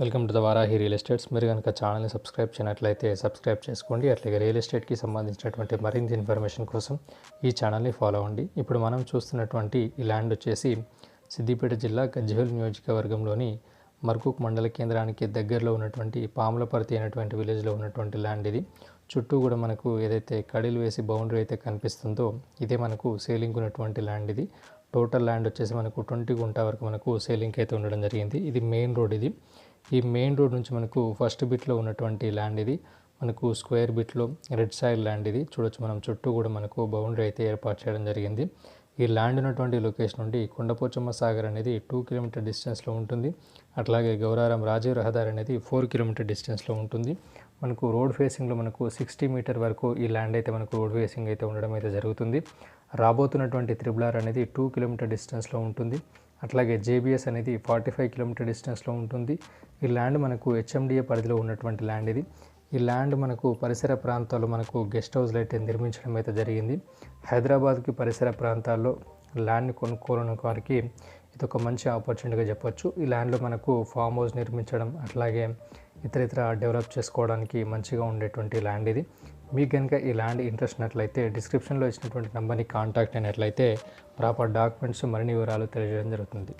Welcome to the Varahi real estates. మీరు కనుక ఛానల్ని సబ్స్క్రైబ్ చేయనట్లయితే సబ్స్క్రైబ్ చేసుకోండి. అట్లాగే రియల్ ఎస్టేట్కి సంబంధించినటువంటి మరింత ఇన్ఫర్మేషన్ కోసం ఈ ఛానల్ని ఫాలో అవ్వండి. ఇప్పుడు మనం చూస్తున్నటువంటి ఈ ల్యాండ్ వచ్చేసి సిద్దిపేట జిల్లా గజ్వేల్ నియోజకవర్గంలోని మర్కుక్ మండల కేంద్రానికి దగ్గరలో ఉన్నటువంటి పాములపర్తి అనేటువంటి విలేజ్లో ఉన్నటువంటి ల్యాండ్ ఇది. చుట్టూ కూడా మనకు ఏదైతే కడీలు వేసి బౌండరీ అయితే కనిపిస్తుందో ఇదే మనకు సేలింగ్ ఉన్నటువంటి ల్యాండ్ ఇది. టోటల్ ల్యాండ్ వచ్చేసి మనకు ట్వంటీ గుంట వరకు మనకు సేలింగ్ అయితే ఉండడం జరిగింది. ఇది మెయిన్ రోడ్ ఇది. ఈ మెయిన్ రోడ్ నుంచి మనకు ఫస్ట్ బిట్లో ఉన్నటువంటి ల్యాండ్ ఇది. మనకు స్క్వేర్ బిట్లో రెడ్ సాయిల్ ల్యాండ్ ఇది. చూడొచ్చు మనం చుట్టూ కూడా మనకు బౌండరీ అయితే ఏర్పాటు చేయడం జరిగింది. ఈ ల్యాండ్ ఉన్నటువంటి లొకేషన్ నుండి కొండపోచమ్మ సాగర్ అనేది టూ కిలోమీటర్ డిస్టెన్స్లో ఉంటుంది. అట్లాగే గౌరారం రాజీవ్ రహదారి అనేది ఫోర్ కిలోమీటర్ డిస్టెన్స్లో ఉంటుంది. మనకు రోడ్ ఫేసింగ్లో మనకు సిక్స్టీ మీటర్ వరకు ఈ ల్యాండ్ అయితే మనకు రోడ్ ఫేసింగ్ అయితే ఉండడం అయితే జరుగుతుంది. రాబోతున్నటువంటి త్రిబులార్ అనేది టూ కిలోమీటర్ డిస్టెన్స్లో ఉంటుంది. అట్లాగే జేబీఎస్ అనేది ఫార్టీ ఫైవ్ కిలోమీటర్ డిస్టెన్స్లో ఉంటుంది. ఈ ల్యాండ్ మనకు హెచ్ఎండిఏ పరిధిలో ఉన్నటువంటి ల్యాండ్ ఇది. ఈ ల్యాండ్ మనకు పరిసర ప్రాంతాల్లో మనకు గెస్ట్ హౌస్లు అయితే నిర్మించడం అయితే జరిగింది. హైదరాబాద్కి పరిసర ప్రాంతాల్లో ల్యాండ్ని కొనుక్కోవాలని వారికి ఇది ఒక మంచి ఆపర్చునిటీగా చెప్పొచ్చు. ఈ ల్యాండ్లో మనకు ఫామ్ హౌస్ నిర్మించడం అట్లాగే ఇతర ఇతర డెవలప్ చేసుకోవడానికి మంచిగా ఉండేటువంటి ల్యాండ్ ఇది. మీకు కనుక ఈ ల్యాండ్ ఇంట్రెస్ట్ ఉన్నట్లయితే డిస్క్రిప్షన్లో ఇచ్చినటువంటి నెంబర్ని కాంటాక్ట్ అయినట్లయితే ప్రాపర్ డాక్యుమెంట్స్ మరిన్ని వివరాలు తెలియజేయడం జరుగుతుంది.